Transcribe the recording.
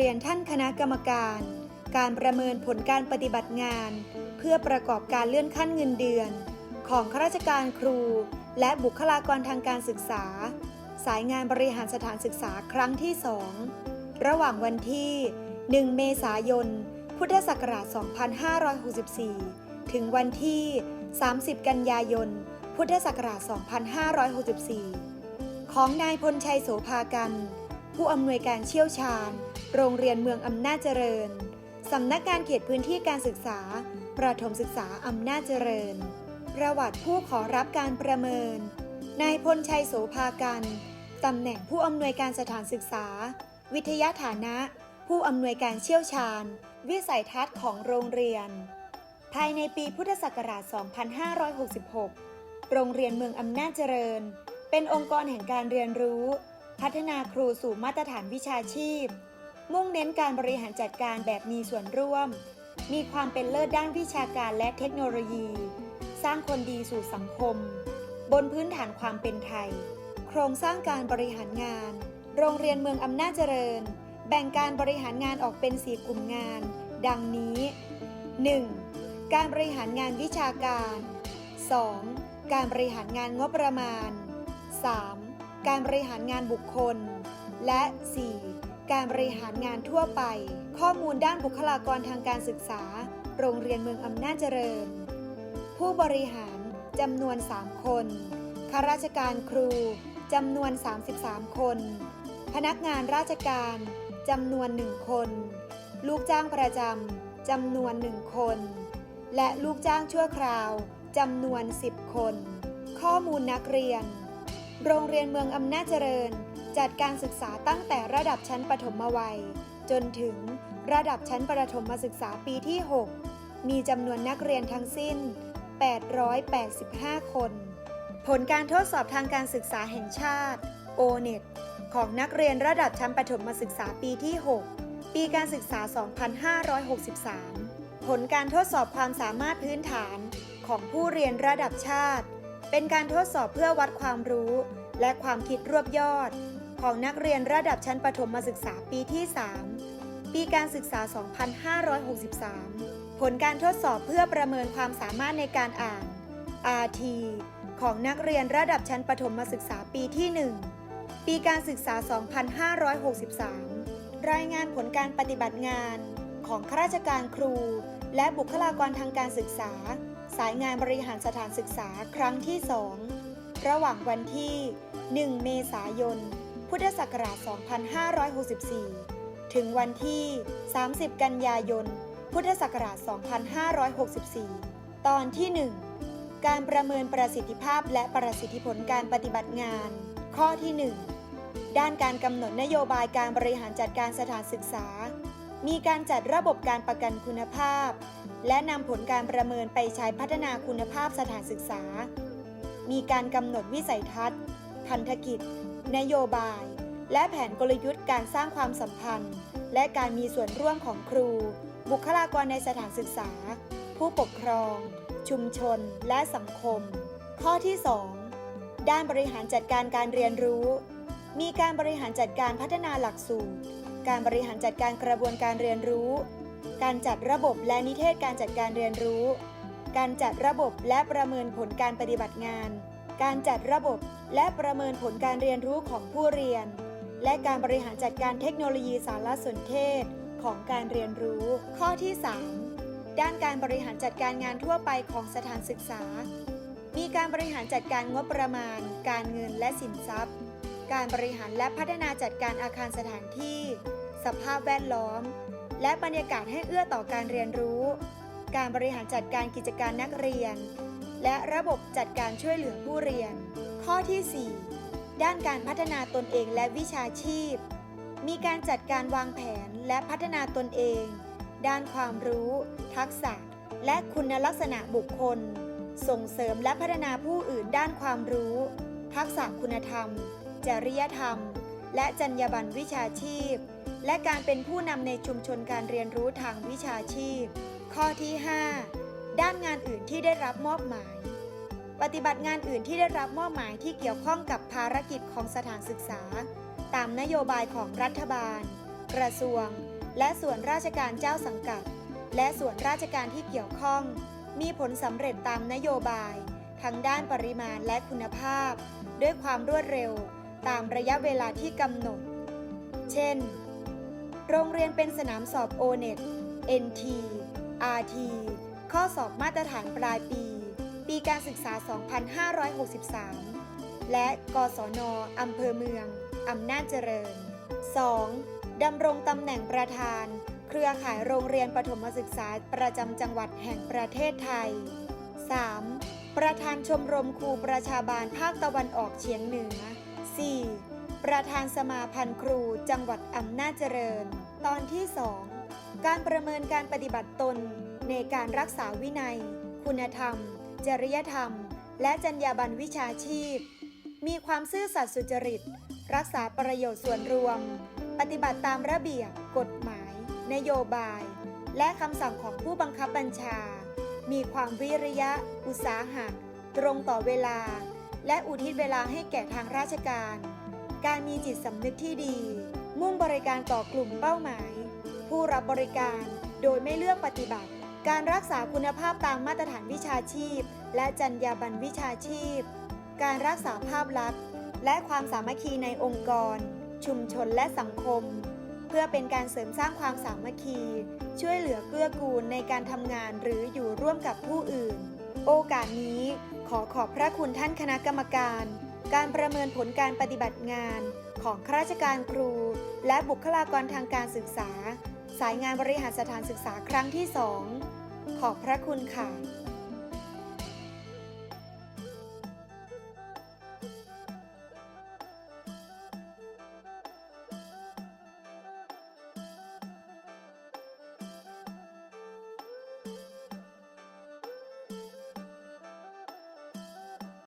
เรียนท่านคณะกรรมการ การประเมินผลการปฏิบัติงาน เพื่อประกอบการเลื่อนขั้นเงินเดือน ของข้าราชการครู และบุคลากรทางการศึกษา สายงานบริหารสถานศึกษาครั้งที่ 2 ระหว่างวันที่ 1 เมษายน พุทธศักราช 2564 ถึงวันที่ 30 กันยายน พุทธศักราช 2564 ของนายพลชัยโสภากัน ผู้อำนวยการเชี่ยวชาญ โรงเรียนเมืองอำนาจเจริญ สำนักงานเขตพื้นที่การศึกษา ประถมศึกษาอำนาจเจริญ ประวัติผู้ขอรับการประเมิน นายพลชัยโสภากัน ตำแหน่งผู้อำนวยการสถานศึกษา วิทยาฐานะ ผู้อำนวยการเชี่ยวชาญ วิสัยทัศน์ของโรงเรียน ภายในปีพุทธศักราช 2566 โรงเรียนเมืองอำนาจเจริญ เป็นองค์กรแห่งการเรียนรู้ พัฒนาครูสู่มาตรฐานวิชาชีพ มุ่งเน้นการบริหารจัดการแบบมีส่วนร่วม มีความเป็นเลิศด้านวิชาการและเทคโนโลยี สร้างคนดีสู่สังคม บนพื้นฐานความเป็นไทย โครงสร้างการบริหารงาน โรงเรียนเมืองอำนาจเจริญ แบ่งการบริหารงานออกเป็น 4 กลุ่มงาน ดังนี้ 1. การบริหารงานวิชาการ 2. การบริหารงานงบประมาณ 3. การบริหารงานบุคคล และ 4. การบริหารงานทั่วไป ข้อมูลด้านบุคลากรทางการศึกษา โรงเรียนเมืองอำนาจเจริญ ผู้บริหารจำนวน 3 คน ข้าราชการครูจำนวน 33 คน พนักงานราชการจำนวน 1 คน ลูกจ้างประจำจำนวน 1 คน และลูกจ้างชั่วคราวจำนวน 10 คน ข้อมูลนักเรียน โรงเรียนเมืองอำนาจเจริญ จัดการศึกษาตั้งแต่ระดับชั้นปฐมวัย จนถึงระดับชั้นประถมศึกษาปีที่ 6 มีจำนวนนักเรียนทั้งสิ้น 885 คน ผลการทดสอบทางการศึกษาแห่งชาติ O-NET ของนักเรียนระดับชั้นประถมศึกษาปีที่ 6 ปีการศึกษา 2563 ผลการทดสอบความสามารถพื้นฐานของผู้เรียนระดับชาติ เป็นการทดสอบเพื่อวัดความรู้และความคิดรวบยอด ของนักเรียนระดับชั้นประถมศึกษาปีที่ 3 ปีการศึกษา 2563 ผลการทดสอบเพื่อประเมินความสามารถในการอ่าน RT ของนักเรียนระดับชั้นประถมศึกษาปีที่ 1 ปีการศึกษา 2563 รายงานผลการปฏิบัติงานของข้าราชการครู และบุคลากรทางการศึกษา สายงานบริหารสถานศึกษาครั้งที่ 2 ระหว่างวันที่ 1 เมษายน พุทธศักราช 2564 ถึงวันที่ 30 กันยายน พุทธศักราช 2564 ตอนที่ 1 การประเมินประสิทธิภาพและประสิทธิผลการปฏิบัติงาน ข้อที่ 1 ด้านการกำหนดนโยบายการบริหารจัดการสถานศึกษา มีการจัดระบบการประกันคุณภาพ และนำผลการประเมินไปใช้พัฒนาคุณภาพสถานศึกษา มีการกำหนดวิสัยทัศน์ พันธกิจ นโยบาย และแผนกลยุทธ์การสร้างความสัมพันธ์ และการมีส่วนร่วมของครู บุคลากรในสถานศึกษา ผู้ปกครอง ชุมชน และสังคม ข้อที่ 2 ด้านบริหารจัดการการเรียนรู้ มีการบริหารจัดการพัฒนาหลักสูตร การบริหารจัดการกระบวนการเรียนรู้ การจัดระบบและนิเทศการจัดการเรียนรู้ การจัดระบบและประเมินผลการปฏิบัติงาน การจัดระบบและประเมินผลการเรียนรู้ของผู้เรียน และการบริหารจัดการเทคโนโลยีสารสนเทศของการเรียนรู้ ข้อที่ 3 ด้านการบริหารจัดการงานทั่วไปของสถานศึกษา มีการบริหารจัดการงบประมาณ การเงินและสินทรัพย์ การบริหารและพัฒนาจัดการอาคารสถานที่ สภาพแวดล้อม และบรรยากาศให้เอื้อต่อการเรียนรู้ การบริหารจัดการกิจการนักเรียน และระบบจัดการช่วยเหลือผู้เรียน ข้อที่ 4 ด้านการพัฒนาตนเองและวิชาชีพ มีการจัดการวางแผนและพัฒนาตนเอง ด้านความรู้ ทักษะ และคุณลักษณะบุคคล ส่งเสริมและพัฒนาผู้อื่นด้านความรู้ ทักษะคุณธรรม จริยธรรม และจรรยาบรรณวิชาชีพ และการเป็นผู้นำในชุมชนการเรียนรู้ทางวิชาชีพ ข้อที่ 5 ด้านงานอื่นที่ได้รับมอบหมาย ปฏิบัติงานอื่นที่ได้รับมอบหมายที่เกี่ยวข้องกับภารกิจของสถานศึกษา ตามนโยบายของรัฐบาล กระทรวง และส่วนราชการเจ้าสังกัด และส่วนราชการที่เกี่ยวข้อง มีผลสำเร็จตามนโยบาย ทั้งด้านปริมาณและคุณภาพ ด้วยความรวดเร็ว ตามระยะเวลาที่กำหนด เช่น โรงเรียนเป็นสนามสอบ O-NET NT RT ข้อสอบมาตรฐานปลายปี ปีการศึกษา 2563 และ กศนอำเภอเมือง อำนาจเจริญ 2. ดำรงตำแหน่งประธาน เครือข่ายโรงเรียนประถมศึกษาประจำจังหวัดแห่งประเทศไทย 3. ประธานชมรมครูประชาบาลภาคตะวันออกเฉียงเหนือ 4. ประธานสมาพันธ์ครูจังหวัดอำนาจเจริญ ตอนที่ 2 การประเมินการปฏิบัติตน ในการรักษาวินัย คุณธรรม จริยธรรม และจรรยาบรรณวิชาชีพ มีความซื่อสัตย์สุจริต รักษาประโยชน์ส่วนรวม ปฏิบัติตามระเบียบ กฎหมาย นโยบาย และคำสั่งของผู้บังคับบัญชา มีความวิริยะ อุตสาหะ ตรงต่อเวลา และอุทิศเวลาให้แก่ทางราชการ การมีจิตสำนึกที่ดี มุ่งบริการต่อกลุ่มเป้าหมาย ผู้รับบริการโดยไม่เลือกปฏิบัติ การรักษาคุณภาพตามมาตรฐานวิชาชีพ และจรรยาบรรณวิชาชีพ การรักษาภาพลักษณ์ และความสามัคคีในองค์กร ชุมชนและสังคม เพื่อเป็นการเสริมสร้างความสามัคคี ช่วยเหลือเกื้อกูลในการทำงานหรืออยู่ร่วมกับผู้อื่น โอกาสนี้ขอขอบพระคุณท่านคณะกรรมการ การประเมินผลการปฏิบัติงานของข้าราชการครู และบุคลากรทางการศึกษา สายงานบริหารสถานศึกษาครั้งที่ 2 ขอบพระคุณค่ะ